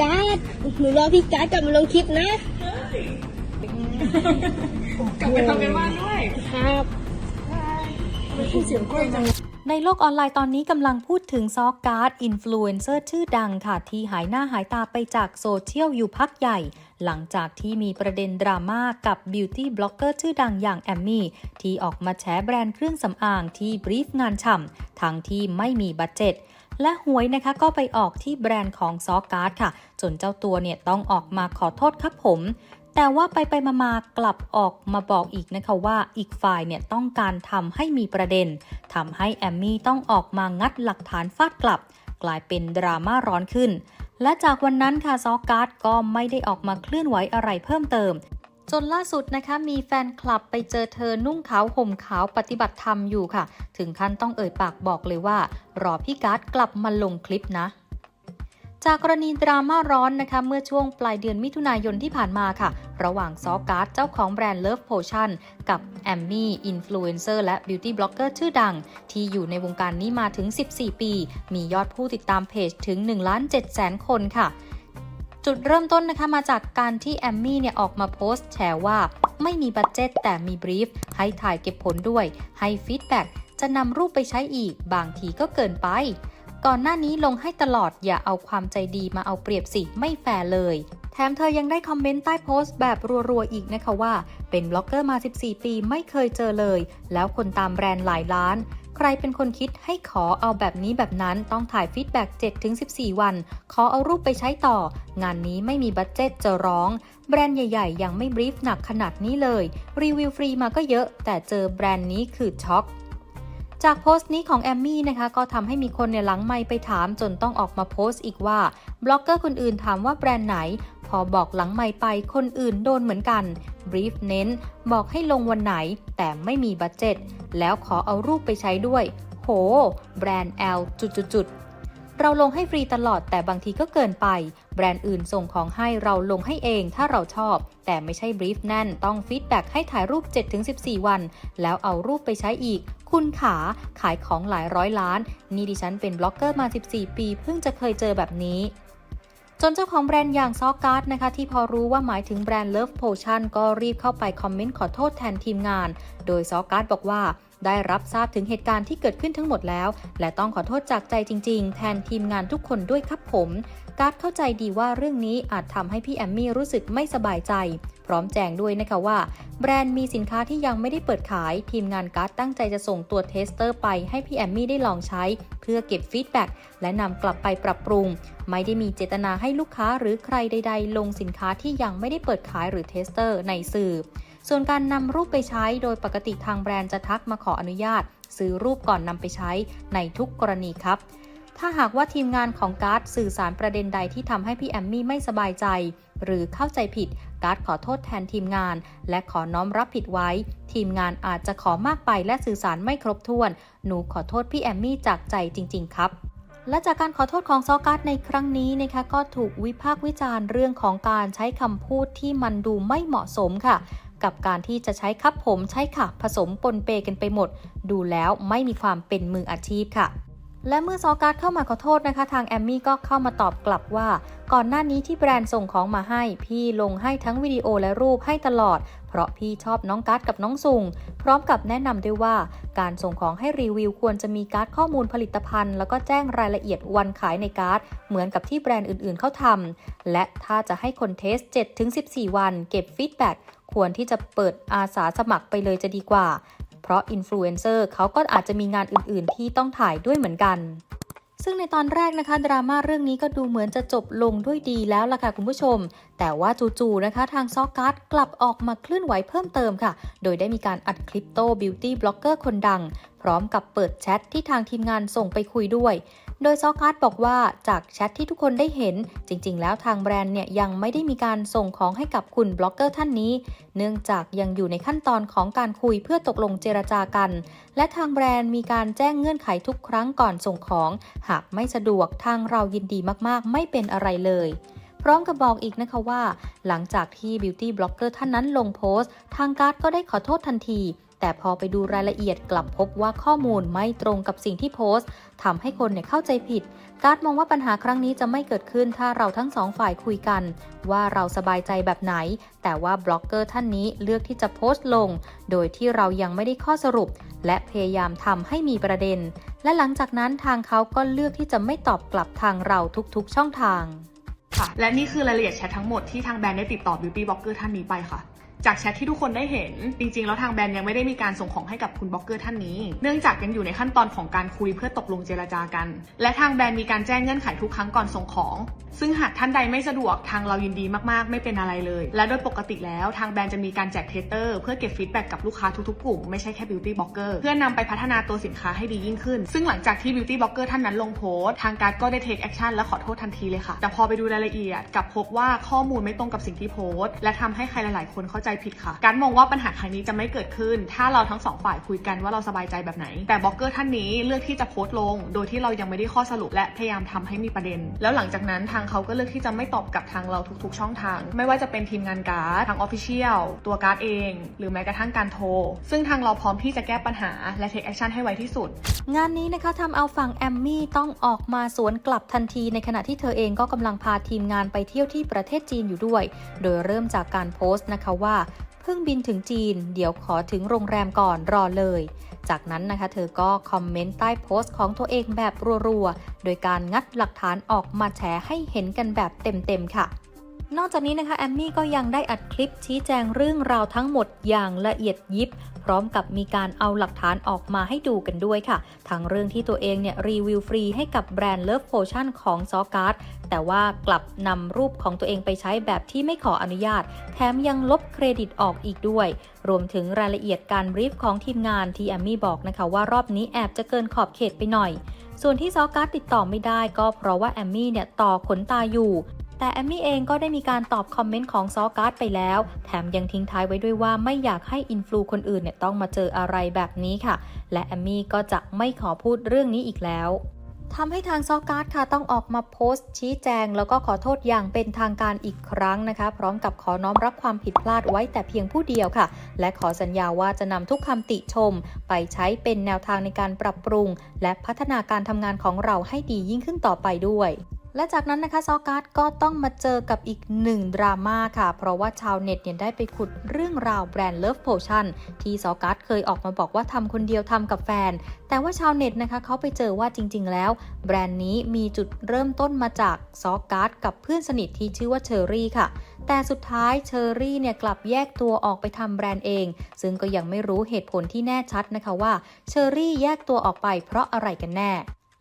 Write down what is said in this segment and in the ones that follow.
การ์ดหนูรอพี่การ์ดกลับมาลงคลิปนะกลับไปทำกันบ้านด้วย ครับเสียงกล้วยจังในโลกออนไลน์ตอนนี้กำลังพูดถึงซอกการ์ดอินฟลูเอนเซอร์ชื่อดังค่ะ ที่หายหน้าหายตาไปจากโซเชียลอยู่พักใหญ่ หลังจากที่มีประเด็นดราม่ากับบิวตี้บล็อกเกอร์ชื่อดังอย่างแอมมี่ ที่ออกมาแฉแบรนด์เครื่องสำอางที่บรีฟงานฉ่ำทั้งที่ไม่มีบัตเจ็ต และหวยนะคะก็ไปออกที่แบรนด์ของซอการ์ดค่ะ จนเจ้าตัวเนี่ยต้องออกมาขอโทษครับผม แต่ว่าไปไปมามากลับออกมาบอกอีกนะคะว่าอีกฝ่ายเนี่ยต้องการทำให้มีประเด็นทำให้แอมมี่ต้องออกมางัดหลักฐานฟาดกลับ กลายเป็นดราม่าร้อนขึ้น และจากวันนั้นค่ะซอการ์ดก็ไม่ได้ออกมาเคลื่อนไหวอะไรเพิ่มเติม จนล่าสุดนะคะมีแฟนคลับไปเจอเธอนุ่งขาวห่มขาวปฏิบัติธรรมอยู่ค่ะ ถึงขั้นต้องเอ่ยปากบอกเลยว่า รอพี่การ์ดกลับมาลงคลิปนะจากกรณีดราม่าร้อนนะคะ เมื่อช่วงปลายเดือนมิถุนายนที่ผ่านมาค่ะ ระหว่างซอการ์ดเจ้าของแบรนด์ Love Potion กับแอมมี่อินฟลูเอนเซอร์และบิวตี้บล็อกเกอร์ชื่อดัง ที่อยู่ในวงการนี้มาถึง 14 ปี มียอดผู้ติดตามเพจถึง1ล้าน7แสนคนค่ะ จุดเริ่มต้นนะคะมาจากการที่แอมมี่เนี่ยออกมาโพสต์แชร์ว่า ไม่มีบัตเจ็ตแต่มีบรีฟ ให้ถ่ายเก็บผลด้วย ให้ฟีดแบ็กจะนำรูปไปใช้อีก บางทีก็เกินไป ก่อนหน้านี้ลงให้ตลอดอย่าเอาความใจดีมาเอาเปรียบสิไม่แฟร์เลยแถมเธอยังได้คอมเมนต์ใต้โพสต์แบบรัวๆ อีกนะคะว่า เป็นบล็อกเกอร์มา 14 ปีไม่เคยเจอเลย แล้วคนตามแบรนด์หลายล้าน ใครเป็นคนคิดให้ขอเอาแบบนี้แบบนั้นต้องถ่ายฟีดแบ็ก7-14 วัน ขอเอารูปไปใช้ต่อ งานนี้ไม่มีบัตเจ็ตจะร้อง แบรนด์ใหญ่ ๆ ยังไม่บรีฟหนักขนาดนี้เลย รีวิวฟรีมาก็เยอะ แต่เจอแบรนด์นี้คือช็อกจากโพสต์นี้ของแอมมี่นะคะ ก็ทำให้มีคนเนี่ยหลังไมค์ไปถามจนต้องออกมาโพสต์อีกว่า บล็อกเกอร์คนอื่นถามว่าแบรนด์ไหน พอบอกหลังไมค์ไปคนอื่นโดนเหมือนกัน บรีฟเน้น บอกให้ลงวันไหนแต่ไม่มีบัตเจ็ต แล้วขอเอารูปไปใช้ด้วย โห แบรนด์ L จุดๆเราลงให้ฟรีตลอดแต่บางทีก็เกินไป แบรนด์อื่นส่งของให้เราลงให้เองถ้าเราชอบ แต่ไม่ใช่บรีฟแน่น ต้องฟีดแบ็กให้ถ่ายรูป 7-14 วัน แล้วเอารูปไปใช้อีก คุณขาขายของหลายร้อยล้าน นี่ดิฉันเป็นบล็อกเกอร์มา 14 ปี เพิ่งจะเคยเจอแบบนี้ จนเจ้าของแบรนด์อย่างซอการ์ดนะคะที่พอรู้ว่าหมายถึงแบรนด์ Love Potion ก็รีบเข้าไปคอมเมนต์ขอโทษแทนทีมงาน โดยซอการ์ดบอกว่า ได้รับทราบถึงเหตุการณ์ที่เกิดขึ้นทั้งหมดแล้ว และต้องขอโทษจากใจจริง ๆ แทนทีมงานทุกคนด้วยครับผม การ์ดเข้าใจดีว่าเรื่องนี้อาจทำให้พี่แอมมี่รู้สึกไม่สบายใจ พร้อมแจ้งด้วยนะคะว่า แบรนด์มีสินค้าที่ยังไม่ได้เปิดขาย ทีมงานการ์ดตั้งใจจะส่งตัวเทสเตอร์ไปให้พี่แอมมี่ได้ลองใช้ เพื่อเก็บฟีดแบ็กและนำกลับไปปรับปรุง ไม่ได้มีเจตนาให้ลูกค้าหรือใครใด ๆ ลงสินค้าที่ยังไม่ได้เปิดขายหรือเทสเตอร์ในสื่อ ส่วนการนำรูปไปใช้โดยปกติทางแบรนด์จะทักมาขออนุญาต ซื้อรูปก่อนนำไปใช้ในทุกกรณีครับ ถ้าหากว่าทีมงานของการ์ดสื่อสารประเด็นใดที่ทำให้พี่แอมมี่ไม่สบายใจ หรือเข้าใจผิด การ์ดขอโทษแทนทีมงาน และขอน้อมรับผิดไว้ ทีมงานอาจจะขอมากไปและสื่อสารไม่ครบถ้วน หนูขอโทษพี่แอมมี่จากใจจริง ๆ ครับและจากการขอโทษของซอการ์ดในครั้งนี้นะคะก็ถูกวิพากษ์วิจารณ์เรื่องของการใช้คำพูดที่มันดูไม่เหมาะสมค่ะ กับการที่จะใช้คับผมใช้ค่ะผสมปนเปกันไปหมด ดูแล้วไม่มีความเป็นมืออาชีพค่ะ และเมื่อซอการ์ดเข้ามาขอโทษนะคะ ทางแอมมี่ก็เข้ามาตอบกลับว่า ก่อนหน้านี้ที่แบรนด์ส่งของมาให้ พี่ลงให้ทั้งวิดีโอและรูปให้ตลอด เพราะพี่ชอบน้องการ์ดกับน้องซุงพร้อมกับแนะนำด้วยว่า การส่งของให้รีวิวควรจะมีการ์ดข้อมูลผลิตภัณฑ์ แล้วก็แจ้งรายละเอียดวันขายในการ์ด เหมือนกับที่แบรนด์อื่นๆเขาทำและถ้าจะให้คนเทส 7-14 วัน เก็บฟีดแบ็ก ควรที่จะเปิดอาสาสมัครไปเลยจะดีกว่า เพราะอินฟลูเอนเซอร์เขาก็อาจจะมีงานอื่นๆ ที่ต้องถ่ายด้วยเหมือนกัน ซึ่งในตอนแรกนะคะ ดราม่าเรื่องนี้ก็ดูเหมือนจะจบลงด้วยดีแล้วล่ะค่ะคุณผู้ชม แต่ว่าจู่ๆนะคะทางซอกการ์ดกลับออกมาเคลื่อนไหวเพิ่มเติมค่ะ โดยได้มีการอัดคลิปโต้บิวตี้บล็อกเกอร์คนดัง พร้อมกับเปิดแชทที่ทางทีมงานส่งไปคุยด้วย โดยซอการ์ดบอกว่าจากแชทที่ทุกคนได้เห็น จริงๆ แล้วทางแบรนด์เนี่ยยังไม่ได้มีการส่งของให้กับคุณบล็อกเกอร์ท่านนี้ เนื่องจากยังอยู่ในขั้นตอนของการคุยเพื่อตกลงเจรจากัน และทางแบรนด์มีการแจ้งเงื่อนไขทุกครั้งก่อนส่งของ หากไม่สะดวกทางเรายินดีมากๆ ไม่เป็นอะไรเลยพร้อมกับบอกอีกนะคะว่า หลังจากที่บิวตี้บล็อกเกอร์ท่านนั้นลงโพสต์ ทางการ์ดก็ได้ขอโทษทันที แต่พอไปดูรายละเอียดกลับพบว่าข้อมูลไม่ตรงกับสิ่งที่โพสต์ทำให้คนเนี่ยเข้าใจผิด การ์ดมองว่าปัญหาครั้งนี้จะไม่เกิดขึ้นถ้าเราทั้งสองฝ่ายคุยกัน ว่าเราสบายใจแบบไหน แต่ว่าบล็อกเกอร์ท่านนี้เลือกที่จะโพสต์ลง โดยที่เรายังไม่ได้ข้อสรุป และพยายามทำให้มีประเด็น และหลังจากนั้นทางเขาก็เลือกที่จะไม่ตอบกลับทางเราทุกๆ ช่องทาง ค่ะ และนี่คือรายละเอียดแชททั้งหมดที่ทางแบรนด์ได้ติดต่อ beauty blogger ท่านนี้ไปค่ะ จากแชทที่ทุกคนได้เห็น จริงๆ แล้วทางแบรนด์ยังไม่ได้มีการส่งของให้กับคุณบล็อกเกอร์ท่านนี้ เนื่องจากยังอยู่ในขั้นตอนของการคุยเพื่อตกลงเจรจากัน และทางแบรนด์มีการแจ้งเงื่อนไขทุกครั้งก่อนส่งของ ซึ่งหากท่านใดไม่สะดวกทางเรายินดีมากๆ ไม่เป็นอะไรเลย และโดยปกติแล้วทางแบรนด์จะมีการแจกเทสเตอร์เพื่อเก็บฟีดแบ็กกับลูกค้าทุกๆกลุ่มไม่ใช่แค่ beauty blogger เพื่อนำไปพัฒนาตัวสินค้าให้ดียิ่งขึ้น ซึ่งหลังจากที่ beauty blogger ท่านนั้นลงโพสต์ทางการก็ได้ take action และขอโทษทันทีเลยค่ะแต่พอไปดูรายละเอียดกับพบว่าข้อมูลไม่ตรงกับสิ่งที่โพสต์และทำให้ใครหลายๆ คนเข้าใจผิดค่ะ การมองว่าปัญหาครั้งนี้จะไม่เกิดขึ้น ถ้าเราทั้งสองฝ่ายคุยกันว่าเราสบายใจแบบไหน แต่บล็อกเกอร์ท่านนี้เลือกที่จะโพสต์ลง โดยที่เรายังไม่ได้ข้อสรุปและพยายามทำให้มีประเด็น แล้วหลังจากนั้นทางเขาก็เลือกที่จะไม่ตอบกลับทางเราทุกๆ ช่องทาง ไม่ว่าจะเป็นทีมงานการ์ดทางออฟฟิเชียลตัวการ์ดเอง หรือแม้กระทั่งการโทร ซึ่งทางเราพร้อมที่จะแก้ปัญหาและเทคแอคชั่นให้ไวที่สุด งานนี้นะคะทำเอาฝั่งแอมมี่ต้องออกมาสวนกลับทันทีในขณะที่เธอเองก็กำลังพาทีมงานไปเที่ยวที่ประเทศจีนอยู่ด้วย โดยเริ่มจากการโพสต์นะคะว่าเพิ่งบินถึงจีน เดี๋ยวขอถึงโรงแรมก่อนรอเลย จากนั้นนะคะ เธอก็คอมเมนต์ใต้โพสต์ของตัวเองแบบรัวๆ โดยการงัดหลักฐานออกมาแฉให้เห็นกันแบบเต็มๆค่ะ นอกจากนี้นะคะแอมมี่ก็ยังได้อัดคลิปชี้แจงเรื่องราวทั้งหมดอย่างละเอียดยิบ พร้อมกับมีการเอาหลักฐานออกมาให้ดูกันด้วยค่ะ ทั้งเรื่องที่ตัวเองเนี่ยรีวิวฟรีให้กับแบรนด์ Love Potion ของซอการ์ดแต่ว่ากลับนำรูปของตัวเองไปใช้แบบที่ไม่ขออนุญาต แถมยังลบเครดิตออกอีกด้วย รวมถึงรายละเอียดการบรีฟของทีมงานที่แอมมี่บอกนะคะว่ารอบนี้แอบจะเกินขอบเขตไปหน่อย ส่วนที่ซอการ์ดติดต่อไม่ได้ก็เพราะว่าแอมมี่เนี่ยต่อขนตาอยู่ แต่แอมมี่เองก็ได้มีการตอบคอมเมนต์ของซอการ์ดไปแล้ว แถมยังทิ้งท้ายไว้ด้วยว่าไม่อยากให้อินฟลูคนอื่นเนี่ยต้องมาเจออะไรแบบนี้ค่ะ และแอมมี่ก็จะไม่ขอพูดเรื่องนี้อีกแล้วทำให้ทางซอการ์ดค่ะต้องออกมาโพสต์ ชี้แจง แล้วก็ขอโทษอย่างเป็นทางการอีกครั้งนะคะ พร้อมกับขอน้อมรับความผิดพลาดไว้แต่เพียงผู้เดียวค่ะ และขอสัญญาว่าจะนำทุกคำติชม ไปใช้เป็นแนวทางในการปรับปรุง และพัฒนาการทำงานของเราให้ดียิ่งขึ้นต่อไปด้วย และจากนั้นนะคะซอการ์ดก็ต้องมาเจอกับอีกหนึ่งดราม่าค่ะ เพราะว่าชาวเน็ตเนี่ยได้ไปขุดเรื่องราวแบรนด์ Love Potion ที่ซอการ์ดเคยออกมาบอกว่าทำคนเดียวทำกับแฟน แต่ว่าชาวเน็ตนะคะเขาไปเจอว่าจริง ๆ แล้ว แบรนด์นี้มีจุดเริ่มต้นมาจากซอการ์ดกับเพื่อนสนิทที่ชื่อว่าเชอรี่ค่ะแต่สุดท้ายเชอรี่เนี่ยกลับแยกตัวออกไปทำแบรนด์เอง ซึ่งก็ยังไม่รู้เหตุผลที่แน่ชัดนะคะว่าเชอรี่แยกตัวออกไปเพราะอะไรกันแน่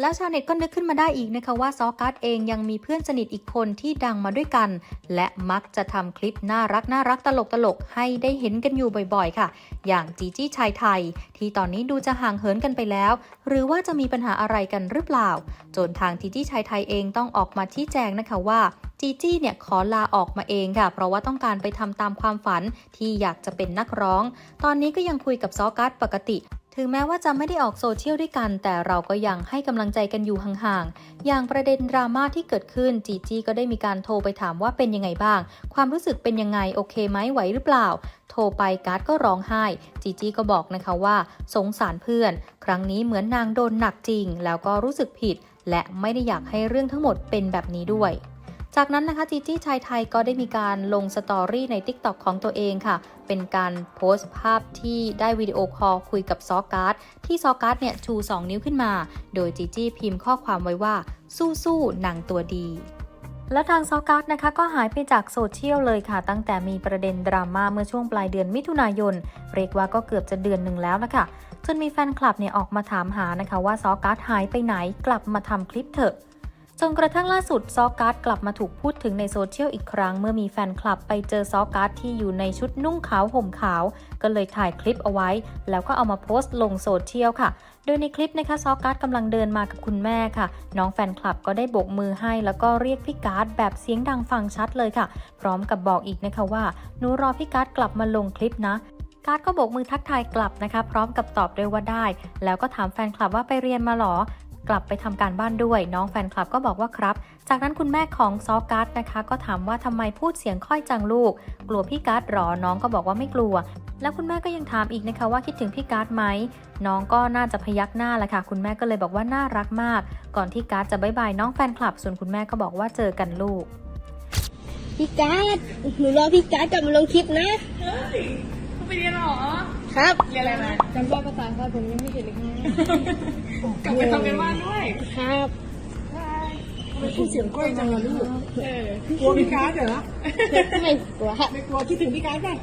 แล้วชาวเน็ตก็นึกขึ้นมาได้อีกนะคะว่าซอการ์ดเองยังมีเพื่อนสนิทอีกคนที่ดังมาด้วยกัน และมักจะทำคลิปน่ารักน่ารักตลกตลกให้ได้เห็นกันอยู่บ่อยๆ ค่ะ อย่างจีจี้ชายไทย ที่ตอนนี้ดูจะห่างเหินกันไปแล้ว หรือว่าจะมีปัญหาอะไรกันหรือเปล่า จนทางจีจี้ชายไทยเองต้องออกมาชี้แจงนะคะว่าจีจี้เนี่ยขอลาออกมาเองค่ะ เพราะว่าต้องการไปทำตามความฝันที่อยากจะเป็นนักร้อง ตอนนี้ก็ยังคุยกับซอการ์ดปกติ ถึงแม้ว่าจะไม่ได้ออกโซเชียลด้วยกัน แต่เราก็ยังให้กำลังใจกันอยู่ห่างๆ อย่างประเด็นดราม่าที่เกิดขึ้นจีจีก็ได้มีการโทรไปถามว่าเป็นยังไงบ้าง ความรู้สึกเป็นยังไงโอเคไหมไหวหรือเปล่า โทรไปการ์ดก็ร้องไห้ จีจีก็บอกนะคะว่า สงสารเพื่อน ครั้งนี้เหมือนนางโดนหนักจริง แล้วก็รู้สึกผิด และไม่ได้อยากให้เรื่องทั้งหมดเป็นแบบนี้ด้วย จากนั้นนะคะจีจี้ชายไทยก็ได้มีการลงสตอรี่ใน TikTok ของตัวเองค่ะ เป็นการโพสต์ภาพที่ได้วิดีโอคอลคุยกับซอการ์ดที่ซอการ์ดเนี่ยชู 2 นิ้วขึ้นมา โดยจีจี้พิมพ์ข้อความไว้ว่า สู้ๆหนังตัวดีและทางซอการ์ดนะคะก็หายไปจากโซเชียลเลยค่ะ ตั้งแต่มีประเด็นดราม่าเมื่อช่วงปลายเดือนมิถุนายน เรียกว่าก็เกือบจะเดือนหนึ่งแล้วนะคะจนมีแฟนคลับเนี่ยออกมาถามหานะคะว่าซอการ์ดหายไปไหนกลับมาทำคลิปเถอะ จนกระทั่งล่าสุดซอการ์ดกลับมาถูกพูดถึงในโซเชียลอีกครั้ง เมื่อมีแฟนคลับไปเจอซอการ์ดที่อยู่ในชุดนุ่งขาวห่มขาว ก็เลยถ่ายคลิปเอาไว้ แล้วก็เอามาโพสต์ลงโซเชียลค่ะ โดยในคลิปนะคะซอการ์ดกำลังเดินมากับคุณแม่ค่ะ น้องแฟนคลับก็ได้โบกมือให้แล้วก็เรียกพี่การ์ดแบบเสียงดังฟังชัดเลยค่ะ พร้อมกับบอกอีกนะคะว่าหนูรอพี่การ์ดกลับมาลงคลิปนะการ์ดก็โบกมือทักทายกลับนะคะ พร้อมกับตอบด้วยว่าได้ แล้วก็ถามแฟนคลับว่าไปเรียนมาหรอ กลับไปทำการบ้านด้วยน้องแฟนคลับก็บอกว่าครับ จากนั้นคุณแม่ของซอการ์ดนะคะ ก็ถามว่าทำไมพูดเสียงค่อยจังลูก กลัวพี่การ์ดหรอน้องก็บอกว่าไม่กลัว แล้วคุณแม่ก็ยังถามอีกนะคะว่าคิดถึงพี่การ์ดไหมน้องก็น่าจะพยักหน้าแหละค่ะ คุณแม่ก็เลยบอกว่าน่ารักมาก ก่อนที่การ์ดจะบายบายน้องแฟนคลับ ส่วนคุณแม่ก็บอกว่าเจอกันลูกพี่การ์ดหนูรอพี่การ์ดกลับมาลงคลิปนะไปเรียนหรอ ครับเรียนอะไรมาจำว่าภาษาครับผมยังไม่เห็นเลยครับกลับไปทำกันบ้านด้วยครับพูดเสียงกล้วยจังเลยลูกเออกลัวพี่การ์ดเหรอไม่กลัวครับไม่กลัวคิดถึงพี่การ์ดป่ะ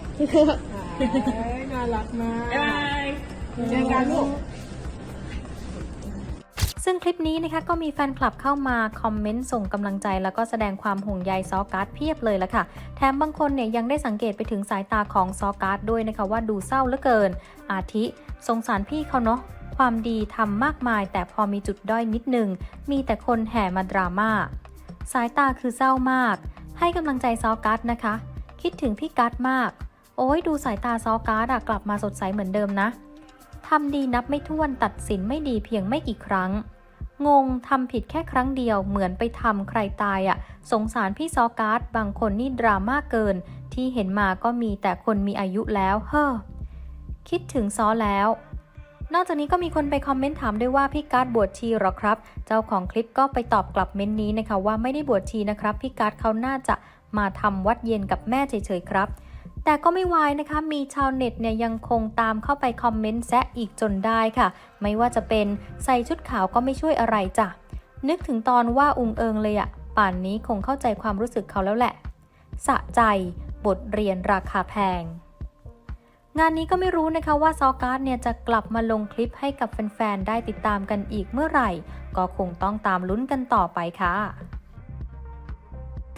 เอ้ยน่ารักมากบ๊ายบายเจอกันลูก ซึ่งคลิปนี้นะคะก็มีแฟนคลับเข้ามาคอมเมนต์ส่งกำลังใจ แล้วก็แสดงความห่วงใยซอการ์ดเพียบเลยละค่ะ แถมบางคนเนี่ยยังได้สังเกตไปถึงสายตาของซอการ์ดด้วยนะคะว่าดูเศร้าเหลือเกิน อาทิสงสารพี่เขาเนาะความดีทำมากมาย แต่พอมีจุดด้อยนิดนึง มีแต่คนแห่มาดราม่าสายตาคือเศร้ามาก ให้กำลังใจซอการ์ดนะคะ คิดถึงพี่การ์ดมาก โอ้ยดูสายตาซอการ์ดอะกลับมาสดใสเหมือนเดิมนะทำดีนับไม่ถ้วนตัดสินไม่ดีเพียงไม่กี่ครั้ง งงทำผิดแค่ครั้งเดียวเหมือนไปทำใครตายอะ่ะ สงสารพี่ซอการ์ดบางคนนี่ดราม่าเกิน ที่เห็นมาก็มีแต่คนมีอายุแล้วเฮ้อคิดถึงซอแล้ว นอกจากนี้ก็มีคนไปคอมเมนต์ถามด้วยว่าพี่การ์ดบวชชีหรอครับ เจ้าของคลิปก็ไปตอบกลับเม้นต์นี้นะคะว่าไม่ได้บวชชีนะครับ พี่การ์ดเขาน่าจะมาทำวัดเย็นกับแม่เฉยๆครับ แต่ก็ไม่วายนะคะ มีชาวเน็ตเนี่ยยังคงตามเข้าไปคอมเมนต์แซะอีกจนได้ค่ะ ไม่ว่าจะเป็นใส่ชุดขาวก็ไม่ช่วยอะไรจ้ะ นึกถึงตอนว่าอุงเอิงเลยอะป่านนี้คงเข้าใจความรู้สึกเขาแล้วแหละ สะใจ บทเรียนราคาแพง งานนี้ก็ไม่รู้นะคะว่าซอการ์ดเนี่ยจะกลับมาลงคลิปให้กับแฟนๆ ได้ติดตามกันอีกเมื่อไหร่ ก็คงต้องตามลุ้นกันต่อไปค่ะ